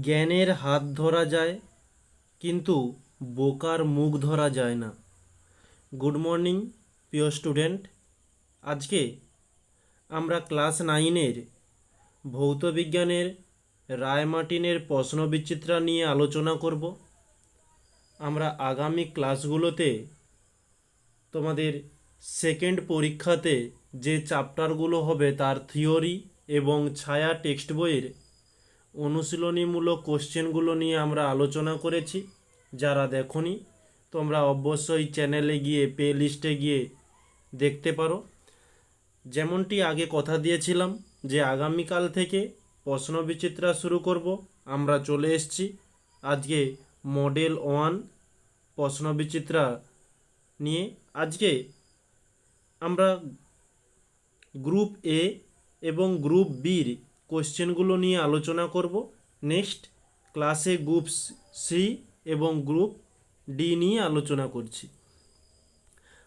জ্ঞানের হাত ধরা যায়, কিন্তু বোকার মুখ ধরা যায় না। গুড মর্নিং, প্রিয় স্টুডেন্ট। আজকে আমরা ক্লাস নাইনের ভৌত বিজ্ঞানের রায়মার্টিনের প্রশ্নবিচিত্রা নিয়ে আলোচনা করব। আমরা আগামী ক্লাসগুলোতে তোমাদের সেকেন্ড পরীক্ষাতে যে চ্যাপ্টারগুলো হবে তার থিওরি এবং ছায়া টেক্সট বইয়ের অনুশীলনীমূলক কোশ্চেনগুলো নিয়ে আমরা আলোচনা করেছি, যারা দেখনি, তোমরা অবশ্যই চ্যানেলে গিয়ে প্লে লিস্টে গিয়ে দেখতে পারো। যেমনটি আগে কথা দিয়েছিলাম যে আগামীকাল থেকে প্রশ্ন বিচিত্রা শুরু করব, আমরা চলে এসেছি আজকে মডেল ওয়ান প্রশ্ন বিচিত্রা নিয়ে। আজকে আমরা গ্রুপ এ এবং গ্রুপ বির কোশ্চেনগুলো নিয়ে আলোচনা করব। নেক্সট, ক্লাসে গ্রুপ সি এবং গ্রুপ ডি নিয়ে আলোচনা করছি।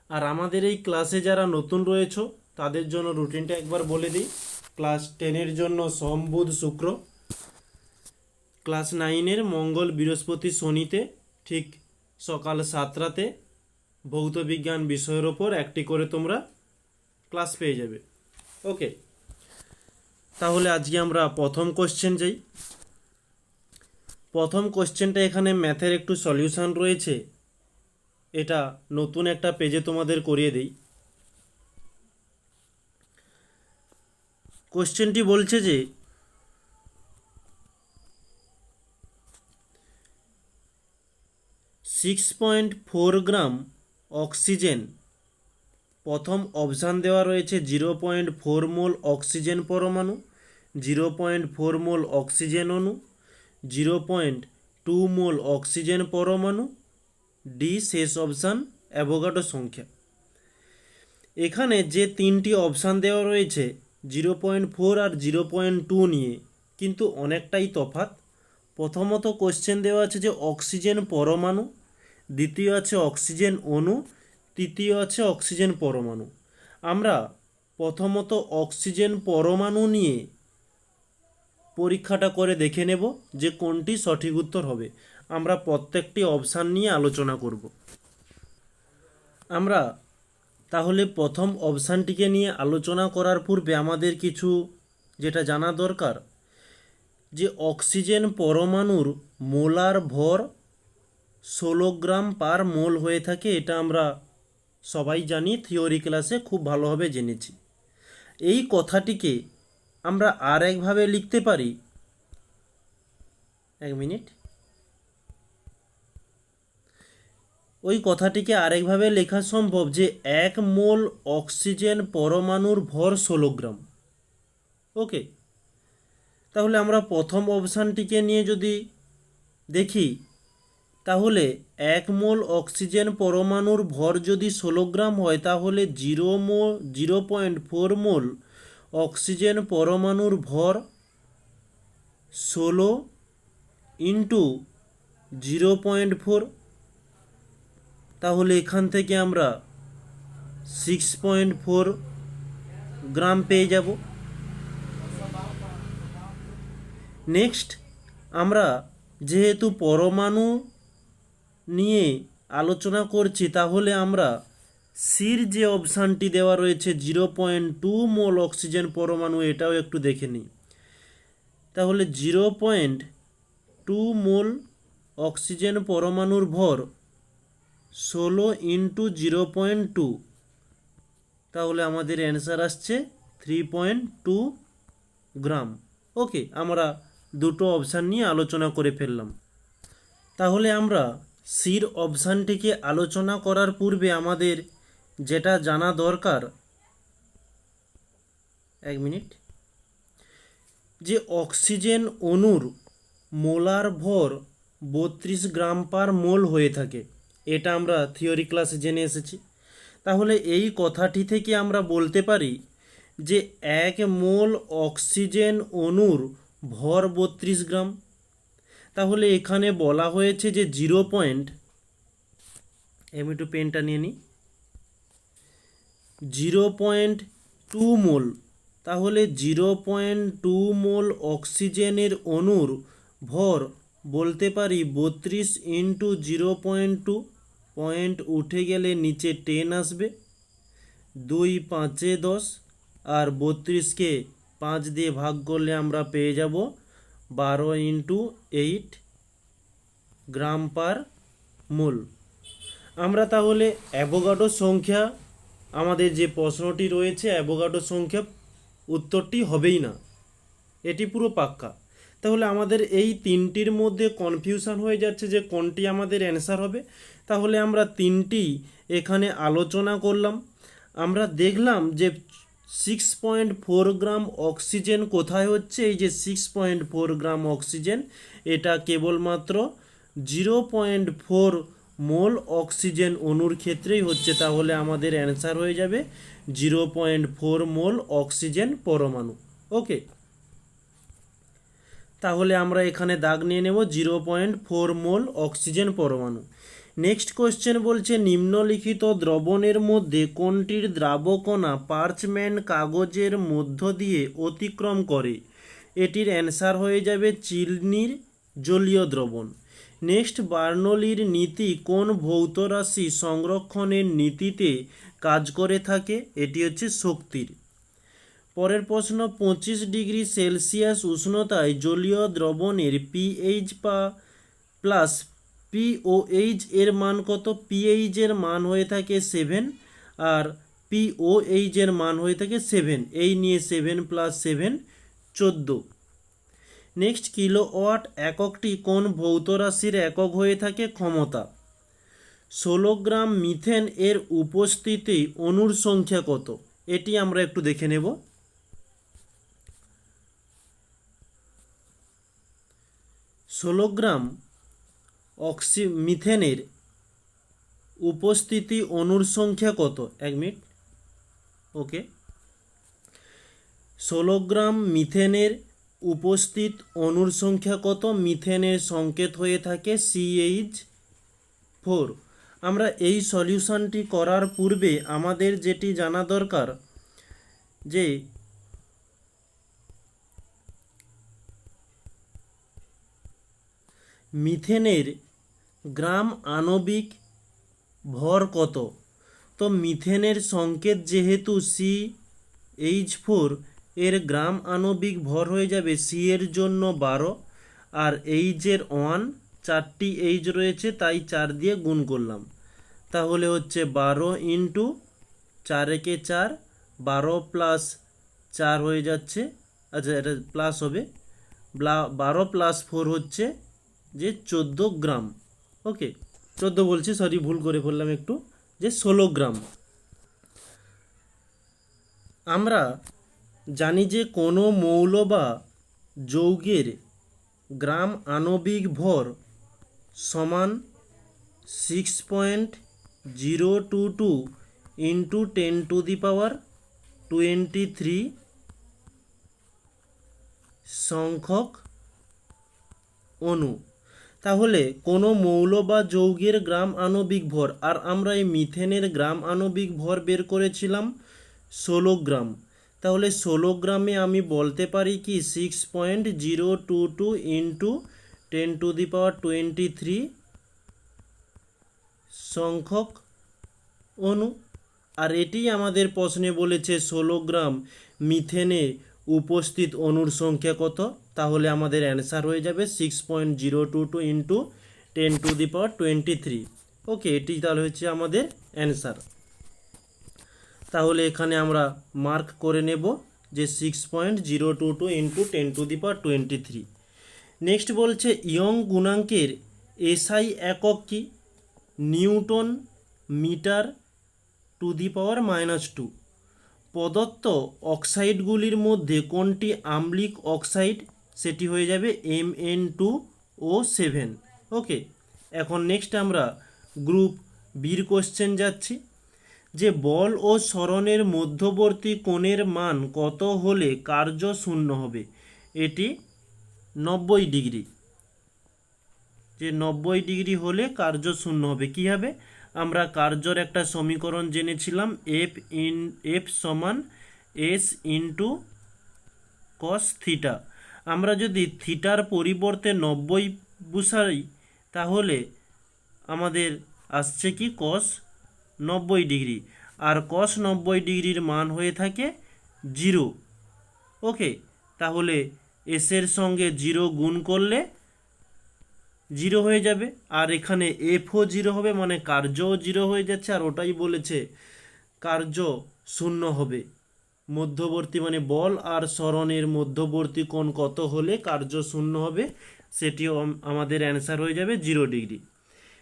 আর আমাদের এই ক্লাসে যারা নতুন রয়েছে, তাদের জন্য রুটিনটা একবার বলে দিই। ক্লাস টেনের জন্য সোম, বুধ, শুক্র। ক্লাস নাইনের মঙ্গল, বৃহস্পতি, শনিতে ঠিক সকাল সাতটাতে ভৌত বিজ্ঞান বিষয়ের ওপর একটি করে তোমরা ক্লাস পেয়ে যাবে। ওকে। তাহলে আজকে আমরা প্রথম কোশ্চেন যাই। প্রথম কোশ্চেনটা এখানে ম্যাথের একটু সলিউশন রয়েছে। এটা নতুন একটা পেজে তোমাদের করিয়ে দিই। কোশ্চেনটি বলছে যে six point four gram oxygen প্রথম অপশান দেওয়া রয়েছে zero point four mole oxygen পরমাণু, zero point four mole oxygen অণু, zero point two mole oxygen পরমাণু। ডি শেষ অপশান, অ্যাভোগাডো সংখ্যা। এখানে যে তিনটি অপশান দেওয়া রয়েছে, জিরো পয়েন্ট ফোর আর জিরো পয়েন্ট টু নিয়ে, কিন্তু অনেকটাই তফাৎ। প্রথমত কোশ্চেন দেওয়া আছে যে অক্সিজেন পরমাণু, দ্বিতীয় আছে অক্সিজেন অণু তৃতীয় আছে অক্সিজেন পরমাণু। আমরা প্রথমত অক্সিজেন পরমাণু নিয়ে পরীক্ষাটা করে দেখে নেব যে কোনটি সঠিক উত্তর হবে। আমরা প্রত্যেকটি অপশান নিয়ে আলোচনা করব। আমরা তাহলে প্রথম অপশানটিকে নিয়ে আলোচনা করার পূর্বে আমাদের কিছু যেটা জানা দরকার, যে অক্সিজেন পরমাণুর মোলার ভর ষোলো গ্রাম পার মোল হয়ে থাকে, এটা আমরা সবাই জানি থিওরি ক্লাসে খুব ভালোভাবে জেনেছি। এই কথাটিকে আমরা আর একভাবে লিখতে পারি। এক মিনিট। ওই কথাটিকে আরেকভাবে লেখা সম্ভব যে এক মোল অক্সিজেন পরমাণুর ভর ষোলো গ্রাম। ওকে। তাহলে আমরা প্রথম অপশানটিকে নিয়ে যদি দেখি তাহলে এক মোল অক্সিজেন পরমাণুর ভর যদি ষোলো গ্রাম হয়, তাহলে জিরো মো, zero point four mole oxygen পরমাণুর ভর ষোলো ইন্টু জিরো পয়েন্ট ফোর। তাহলে এখান থেকে আমরা সিক্স পয়েন্ট ফোর গ্রাম পেয়ে যাব। নেক্সট, আমরা যেহেতু পরমাণু নিয়ে আলোচনা করছি, তাহলে আমরা সির যে অপশানটি দেওয়া রয়েছে, zero point two mole oxygen পরমাণু, এটাও একটু দেখে নিই। তাহলে zero point two mole oxygen পরমাণুর ভর ষোলো ইন্টু জিরো পয়েন্ট টু। তাহলে আমাদের অ্যান্সার আসছে three point two gram. Okay, আমরা দুটো অপশান নিয়ে আলোচনা করে ফেললাম। তাহলে আমরা সির অপশানটিকে আলোচনা করার পূর্বে আমাদের যেটা জানা দরকার। এক মিনিট। যে অক্সিজেন অণুর মোলার ভর বত্রিশ গ্রাম পার মোল হয়ে থাকে, এটা আমরা থিওরি ক্লাসে জেনে এসেছি। তাহলে এই কথাটি থেকে আমরা বলতে পারি যে এক মোল অক্সিজেন অণুর ভর বত্রিশ গ্রাম তাহলে এখানে বলা হয়েছে যে জিরো পয়েন্ট, আমি একটু পেনটা নিয়ে নিই, জিরো পয়েন্ট টু মোল, তাহলে জিরো পয়েন্ট টু মোল অক্সিজেনের অণুর ভর বলতে পারি বত্রিশ into zero point two, point উঠে গেলে নিচে টেন আসবে, দুই পাঁচে দশ, আর বত্রিশকে পাঁচ দিয়ে ভাগ করলে আমরা পেয়ে যাব বারো into eight gram per mole. আমরা তাহলে অ্যাভোগাডো সংখ্যা, আমাদের যে প্রশ্নটি রয়েছে, অ্যাভোগাডো সংখ্যা উত্তরটি হবেই না। এটি পুরো পাক্কা। তাহলে আমাদের এই তিনটির মধ্যে কনফিউশন হয়ে যাচ্ছে যে কোনটি আমাদের অ্যান্সার হবে। তাহলে আমরা তিনটি এখানে আলোচনা করলাম। আমরা দেখলাম যে six point four gram oxygen কোথায় হচ্ছে? এই যে six point four gram oxygen এটা কেবলমাত্র zero point four mole oxygen অণুর ক্ষেত্রেই হচ্ছে। তাহলে আমাদের অ্যান্সার হয়ে যাবে zero point four mole oxygen পরমাণু। ওকে তাহলে আমরা এখানে দাগ নিয়ে নেব। Zero point four mole oxygen পরমাণু। নেক্সট কোশ্চেন বলছে, নিম্নলিখিত দ্রবণের মধ্যে কোনটির দ্রাবকণা পার্চমেন্ট কাগজের মধ্য দিয়ে অতিক্রম করে? এটির অ্যান্সার হয়ে যাবে চিলনির জলীয় দ্রবণ। নেক্সট বার্নলির নীতি কোন ভৌত রাশি সংরক্ষণের নীতিতে কাজ করে থাকে? এটি হচ্ছে শক্তির। পরের প্রশ্ন, পঁচিশ ডিগ্রি সেলসিয়াস উষ্ণতায় জলীয় দ্রবণের পিএইচ বা প্লাস পিওএইচ এর মান কত? পিএইচ এর মান হয়ে থাকে সেভেন আর পিওএইচ এর মান হয়ে থাকে সেভেন এই নিয়ে সেভেন প্লাস সেভেন চোদ্দ। নেক্সট কিলোওয়াট এককটি কোন ভৌত রাশির একক হয়ে থাকে ক্ষমতা। ষোলো গ্রাম মিথেন এর উপস্থিতি অণুর সংখ্যা কত? এটি আমরা একটু দেখে নেব। ষোলো গ্রাম অক্সি মিথেনের উপস্থিতি অণুর সংখ্যা কত? এক মিনিট। ওকে। ষোলো গ্রাম মিথেনের উপস্থিত অণুর সংখ্যা কত? মিথেনের সংকেত হয়ে থাকে সিএইচ ফোর আমরা এই সলিউশনটি করার পূর্বে আমাদের যেটি জানা দরকার, যে মিথেনের গ্রাম আণবিক ভর কত? তো মিথেনের সংকেত যেহেতু সি এইচ ফোর এর গ্রাম আণবিক ভর হয়ে যাবে সি এর জন্য বারো, আর এইচের ওয়ান চারটি এইচ রয়েছে, তাই চার দিয়ে গুণ করলাম। তাহলে হচ্ছে বারো ইন্টু চার একে চার, বারো প্লাস চার হয়ে যাচ্ছে আচ্ছা এটা প্লাস হবে বারো প্লাস ফোর হচ্ছে যে চোদ্দ গ্রাম। ওকে চোদ্দ বলছি সরি ভুল করে ফেললাম একটু। যে ষোলো গ্রাম। আমরা জানি যে কোনো মৌল বা যৌগের গ্রাম আণবিক ভর সমান six point zero two two into ten to the power twenty three সংখ্যক অণু। তাহলে কোনো মৌল বা যৌগের গ্রাম আণবিক ভর, আর আমরা এই মিথেনের গ্রাম আণবিক ভর বের করেছিলাম ষোলো গ্রাম তাহলে ষোলো গ্রামে আমি বলতে পারি কি six point zero two two into ten to the power twenty three সংখ্যক অণু আর এটি আমাদের প্রশ্নে বলেছে ষোলো গ্রাম মিথেনে উপস্থিত অণুর সংখ্যা কত? তাহলে আমাদের অ্যান্সার হয়ে যাবে six point zero two two into ten to the power twenty three okay এটি তাহলে হচ্ছে আমাদের অ্যান্সার তাহলে এখানে আমরা মার্ক করে নেব যে six point zero two two into ten to the power twenty three next বলছে ইয়ং গুণাঙ্কের এসআই একক কি? Newton meter to the power minus two প্রদত্ত অক্সাইডগুলির মধ্যে কোনটি আম্লিক অক্সাইড, সেটি হয়ে যাবে M N two O seven okay এখন নেক্সট আমরা গ্রুপ বির কোশ্চেন যাচ্ছি। যে বল ও স্মরণের মধ্যবর্তী কোণের মান কত হলে কার্য শূন্য হবে? এটি নব্বই ডিগ্রি। যে নব্বই ডিগ্রি হলে কার্য শূন্য হবে, কী হবে? আমরা কার্যর একটা সমীকরণ জেনেছিলাম এফ ইন এফ সমান এস ইন্টু কস থিটা আমরা যদি থিটার পরিবর্তে নব্বই বসাই তাহলে আমাদের আসছে কি কস নব্বই ডিগ্রি। আর কস নব্বই ডিগ্রির মান হয়ে থাকে জিরো ওকে তাহলে এসের সঙ্গে জিরো গুণ করলে জিরো হয়ে যাবে, আর এখানে এফও জিরো হবে মানে কার্যও জিরো হয়ে যাচ্ছে, আর ওটাই বলেছে কার্য শূন্য হবে। মধ্যবর্তী মানে বল আর স্মরণের মধ্যবর্তী কোণ কত হলে কার্য শূন্য হবে, সেটিও আম- আমাদের অ্যান্সার হয়ে যাবে জিরো ডিগ্রি।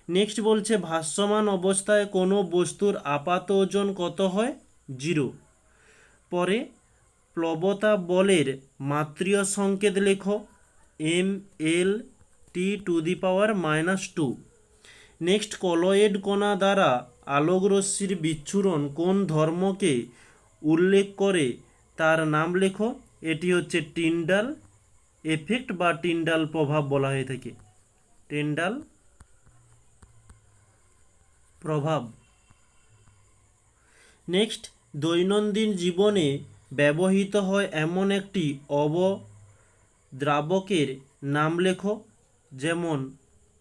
নেক্সট বলছে, ভাসমান অবস্থায় কোনো বস্তুর আপাত ওজন কত হয়? জিরো। পরে, প্লবতা বলের মাত্রীয় সংকেত লেখো, M L T to the power minus two next colloid কণা দ্বারা আলোক রশ্মির বিচ্ছুরণ কোন ধর্মকে উল্লেখ করে তার নাম লেখো? এটি হচ্ছে টিন্ডাল এফেক্ট বা টিন্ডাল প্রভাব বলা হয়ে থাকে। টিন্ডাল প্রভাব। নেক্সট দৈনন্দিন জীবনে ব্যবহৃত হয় এমন একটি অবদ্রাবকের নাম লেখো। যেমন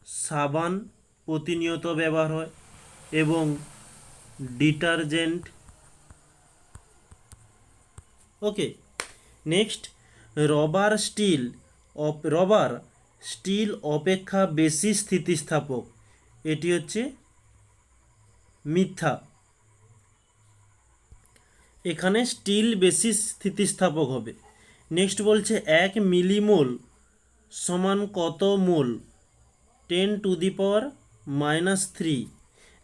সাবান প্রতিনিয়ত ব্যবহার হয় এবং detergent. Okay, next, rubber steel rubber steel অপেক্ষা বেশি স্থিতিস্থাপক। এটি হচ্ছে মিথ্যা। এখানে স্টিল বেশি স্থিতিস্থাপক হবে। নেক্সট বলছে এক মিলিমোল সমান কত mole? Ten to the power minus three.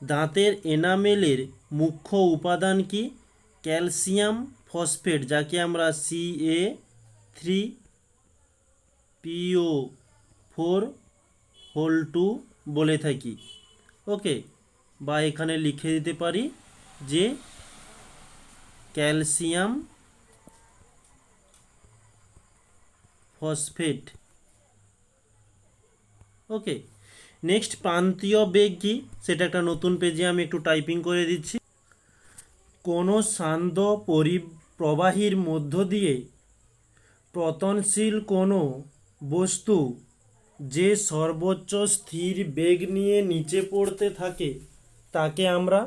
দাঁতের এনামেলের মুখ্য উপাদান কি? ক্যালসিয়াম ফসফেট, যাকে আমরা C A three PO four whole two বলে থাকি। ওকে, বা এখানে লিখে দিতে পারি যে ক্যালসিয়াম ফসফেট ওকে নেক্সট প্রান্তীয় বেগ কি? সেটা একটা নতুন পেজে আমি একটু টাইপিং করে দিচ্ছি। কোনো শান্ত পরিপ্রবাহীর মধ্য দিয়ে পতনশীল কোনো বস্তু যে সর্বোচ্চ স্থির বেগ নিয়ে নিচে পড়তে থাকে, তাকে আমরা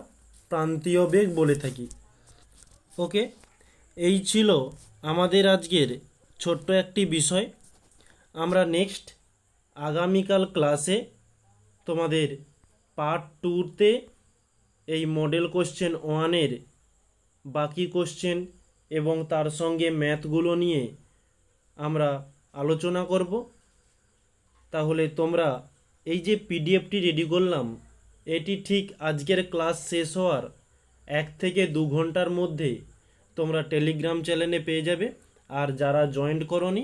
প্রান্তীয় বেগ বলে থাকি। ওকে এই ছিল আমাদের আজকের ছোট্ট একটি বিষয়। আমরা নেক্সট আগামীকাল ক্লাসে তোমাদের পার্ট টুতে এই মডেল কোশ্চেন ওয়ানের বাকি কোশ্চেন এবং তার সঙ্গে ম্যাথগুলো নিয়ে আমরা আলোচনা করব। তাহলে তোমরা এই যে পিডিএফটি রেডি করলাম, এটি ঠিক আজকের ক্লাস শেষ হওয়ার এক থেকে দু ঘণ্টার মধ্যে তোমরা টেলিগ্রাম চ্যানেলে পেয়ে যাবে। আর যারা জয়েন্ট করনি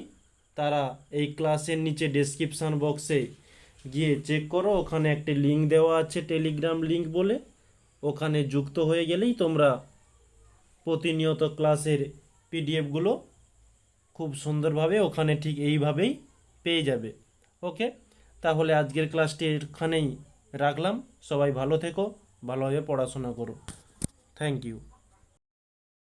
তারা এই ক্লাসের নিচে ডেসক্রিপশান বক্সে গিয়ে চেক করো। ওখানে একটি লিঙ্ক দেওয়া আছে টেলিগ্রাম লিঙ্ক বলে। ওখানে যুক্ত হয়ে গেলেই তোমরা প্রতিনিয়ত ক্লাসের পিডিএফগুলো খুব সুন্দরভাবে ওখানে ঠিক এইভাবেই পেয়ে যাবে। ওকে? তাহলে আজকের ক্লাসটি এখানেই রাখলাম। সবাই ভালো থেকো, ভালোভাবে পড়াশোনা করো। Thank you